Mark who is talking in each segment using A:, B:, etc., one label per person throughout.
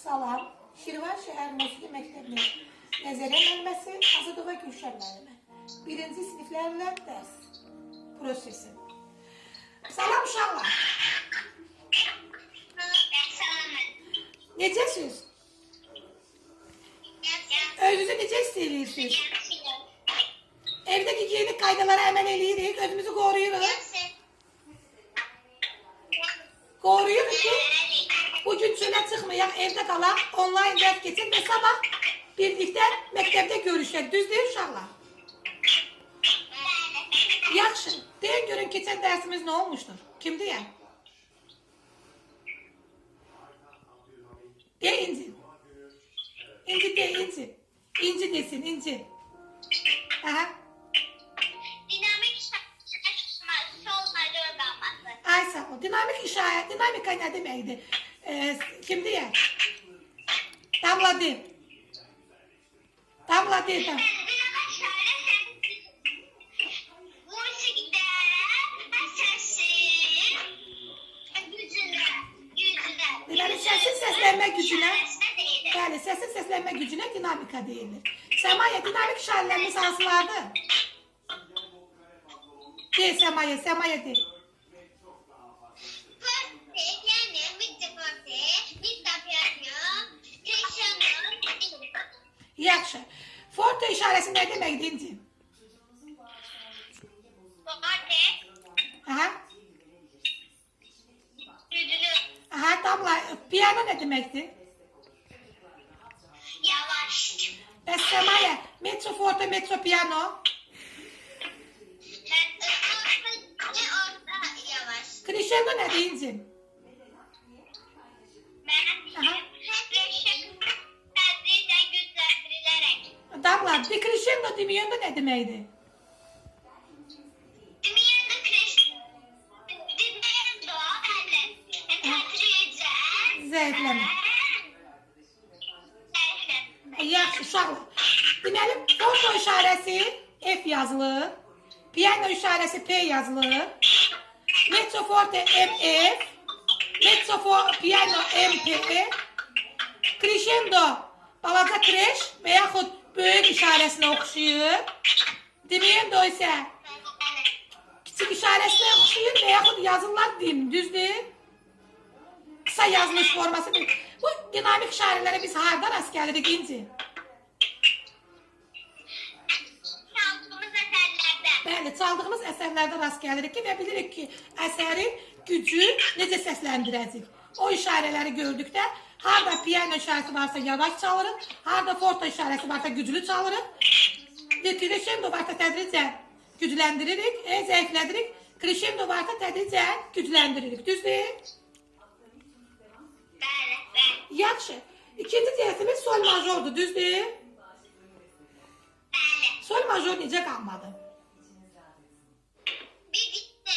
A: Salam, Şirvan Şəhər Musiqi Məktəbinin nəzərə mənbəsi Azadova Gülşən müəllimə. Birinci siniflərlə dərs prosesi. Salam uşaqlar. Necəsiniz? Özünüzü necə hiss edirsiniz? Evdə gigiyenik qaydalara əməl eləyirik, özümüzü qoruyuruq. Qoruyuruq ki, bugün çölə çıxmayaq, evdə qalaq, onlayn dərs keçir və sabah birlikdə məktəbdə görüşək. Düzdür uşaqlar? Yaxşı. Deyin görün keçən dərsimiz nə olmuşdur? Kim deyər? De İnci. İnci de İnci. İnci desin İnci. Aha.
B: Dinamik çalışması olmalı öğrenmesi.
A: Ay sağ ol. Dinamik işaret. Dinamika ne demekti? Ee, kim diye? Damladı. Damladı. Dam.
B: Dinamik şöyle musikte sesin gücüne, gücüne.
A: Bəli, səsin səslənmə gücünə dinamika deyilir. Səmaya, dinamik işarələrimiz hansılardır? De, Səmaya, Səmaya de.
B: Forte, piano, mitte forte, mitte piano, crescendo,
A: Yaxşı. Forte işarəsi nə deməkdir, İnci?
B: forte,
A: Aha.
B: güclü,
A: Aha, damla. Piyano nə deməkdir?
B: yavaş.
A: Bəs Səmaya, metro forte, metro piano. Crescendo nədir, İnci? Decrescendo diminuendo
B: tedricen
A: Zəifləmə.
B: Zəifləmə.
A: Yaxşı, uşaqlar. Deməli, forto işarəsi F yazılır. Piano işarəsi P yazılır. Mezzo forte MF. Mezzo for piano MP. Crescendo balaca kreş və yaxud böyük işarəsinə oxşayır. Diminuendo isə kiçik işarəsinə oxşayır və yaxud yazırlar dim, düzdür? Kısa yazılış forması değil. Bu dinamik işarelere biz harda rast geldik İnci? Bəli, çaldığımız əsərlərdə rast gəlirik ki və bilirik ki, əsərin gücü necə səsləndirəcək. O işarələri gördükdə harda piano işarəsi varsa yavaş çalırıq, harda forte işarəsi varsa güclü çalırıq. Crescendo varsa tədricən gücləndiririk, e, zəiflədirik. Crescendo varsa tədricən gücləndiririk. Düzdür?
B: Bəli, bəli,
A: Yaxşı. İkinci cəhətimiz sol majordur, düzdür?
B: bəli.
A: Sol major necə qalmadı?
B: Bir gitti.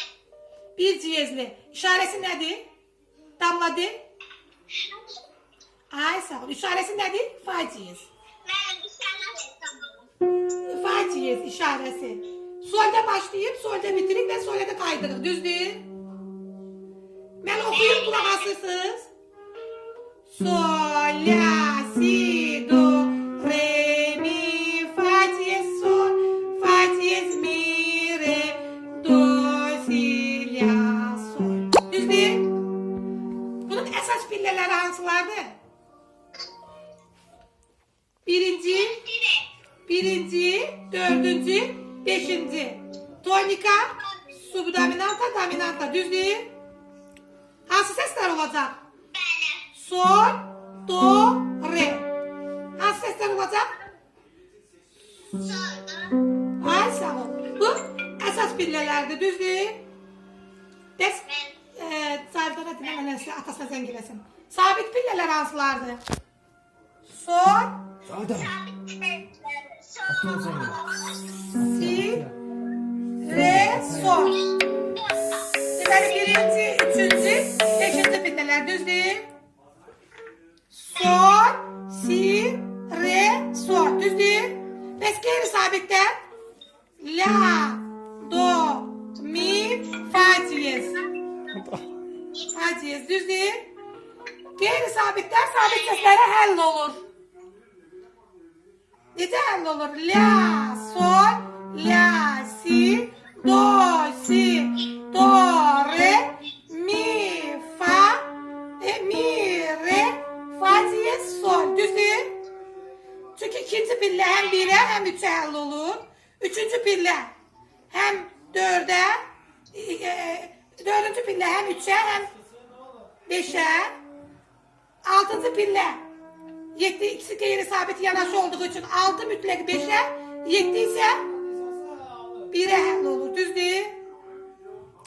A: Bir ciyezli. İşarəsi nədir? Damladı. Ay sağ ol. İşarəsi nədir? Fa ciyez.
B: Mənim dışarıdan tamam.
A: Fa ciyez işarəsi. Solda başlayıb, solda bitirib və solda qaydırıq. Düzdür? Mən oxuyub qulaq asırsınız. Sol, la, dördüncü, beşinci. Tonika, subdominanta, dominanta. Düzdür? Hansı səslər olacaq?
B: Bəli.
A: Sol, do, re. Hansı səslər olacaq?
B: Solda.
A: Ay sağ ol. Bu əsas pillələrdir, düzdür? Bəs e, Cavdara dinə mənə sizə atasına zəng eləsin. Sabit pillələr hansılardır? Sol,
C: Sağda.
A: Si, re, sol. Deməli birinci, üçüncü, beşinci pillələr düzdür? Sol, si, re, sol. Düzdür? Bəs qeyri-sabitdə? La, do, mi, fa diyez. Fa diyez. Düzdür? Qeyri-sabitlər sabit sabit səslərə həll olur. Həll olur? La, sol, la, si, do, si, do, re, mi, fa, e, mi, re, fa diye sol. Düzdür? Çünkü ikinci pille hem bire hem üçe həll olur. Üçüncü pille hem dörde, e, e, dördüncü pille hem üçe hem beşe, altıncı pille yetti ikisi gayri sabit yanaşı olduğu için altı mütlak beşe, yetti ise bire həll olur. Düzdür?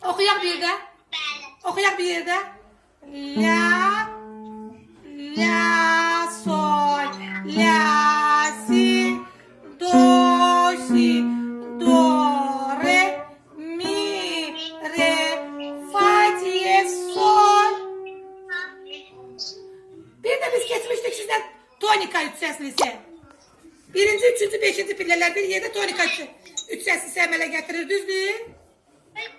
A: Okuyak bir de.
B: Bəli.
A: Okuyak bir yerde. La, la, tonika üç seslisi. Birinci, üçüncü, beşinci pilleler bir yerde tonika üç, üç seslisi emele getirir düzdür.
B: Bəli.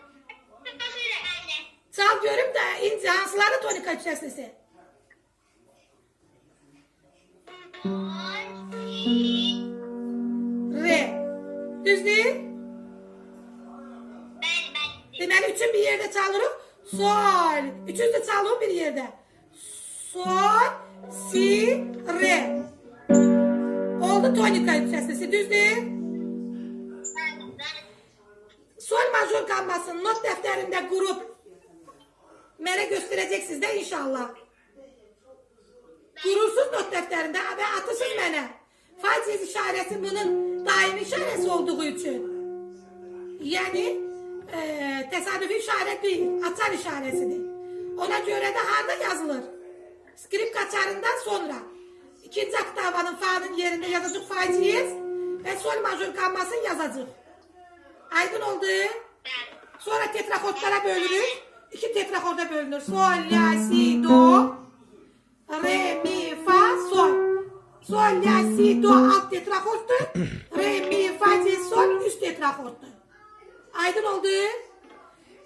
A: Çal görüm de ince hansıları tonika üç seslisi. Re. Düzdür.
B: Bəli, bəli.
A: Deməli üçün bir yerdə çalırıq. Sol. Üçüncü çalırıq bir yerdə. Sol, si, re. Oldu seslisi. Düzdür.
B: Bəli, bəli.
A: Sol majör gammasını not dəftərində qurub mənə göstərəcəksiniz də inşallah. Qurursuz not dəftərində və atırsınız mənə. Faciz işarəsi bunun daimi işarəsi olduğu üçün. Yəni e, təsadüfi işarət deyil, açar işarəsidir. Ona görə də harda yazılır? Skript qaçarından sonra ikinci oktavanın fa'nın yerində yazacaq faciz və sol majör gammasını yazacaq. Aydın oldu. Sonra tetrakodlara bölünür. İki tetrakoda bölünür. Sol, la, si, do. Re, mi, fa, sol. Sol, la, si, do alt tetrakoddur. Re, mi, fa, si, sol üst tetrakoddur. Aydın oldu.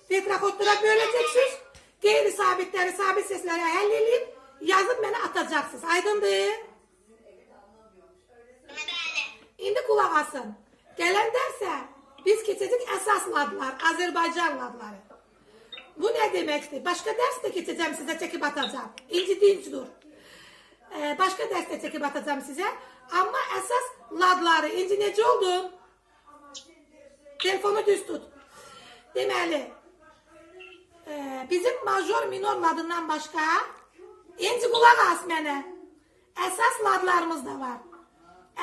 A: Tetrakodlara böleceksiniz. Gayri sabitleri sabit seslere həll edip yazıp bana atacaksınız. Aydındır. İndi qulaq asın. Gələn dərsə biz keçəcək əsas ladlar, Azərbaycan ladları. Bu nə deməkdir? Başqa dərs də keçəcəm sizə çəkib atacağam. İnci dinc dur. Ee, başqa dərs də çəkib atacağam sizə. Amma əsas ladları. İnci necə oldun? Telefonu düz tut. Deməli, e, bizim major minor ladından başqa İnci qulaq as mənə. Əsas ladlarımız da var.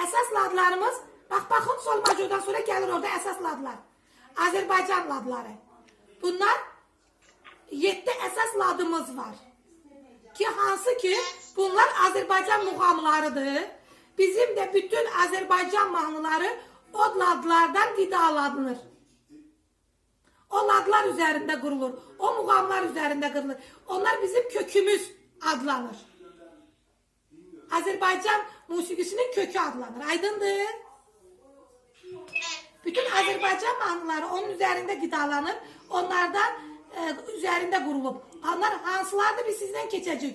A: Əsas ladlarımız, bax baxın sol majordan sonra gəlir orada əsas ladlar. Azərbaycan ladları. Bunlar 7 əsas ladımız var. Ki hansı ki bunlar Azərbaycan muğamlarıdır. Bizim də bütün Azərbaycan mahnıları o ladlardan qidalanır. O ladlar üzərində qurulur. O muğamlar üzərində qurulur. Onlar bizim kökümüz adlanır. Azerbaycan musiqisinin kökü adlanır. Aydındır? Bütün Azerbaycan mahnıları onun üzerinde qidalanır. Onlardan e, üzerinde qurulub. Onlar hansılardır biz sizden keçəcək.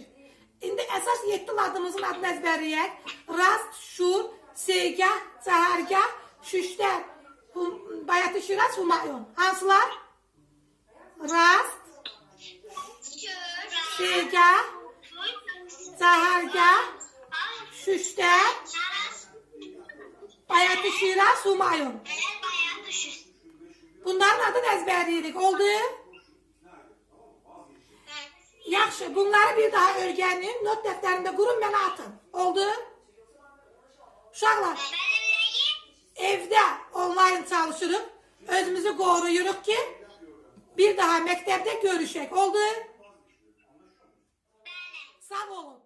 A: İndi əsas 7 ladımızın adını əzbərləyək. Rast, şur, seygah, cahargah, şüştər, hum, bayatı şiraz, humayun. Hansılar? Rast,
B: Şür. Bəli, bayağı düşür.
A: Bunların adını əzbərləyirik. Oldu? Yaxşı, bunları bir daha öyrənin, not dəftərində qurun, mənə atın. Oldu? Uşaqlar, evdə onlayn çalışırıq, özümüzü qoruyuruq ki, bir daha məktəbdə görüşək. Oldu? Sağ olun.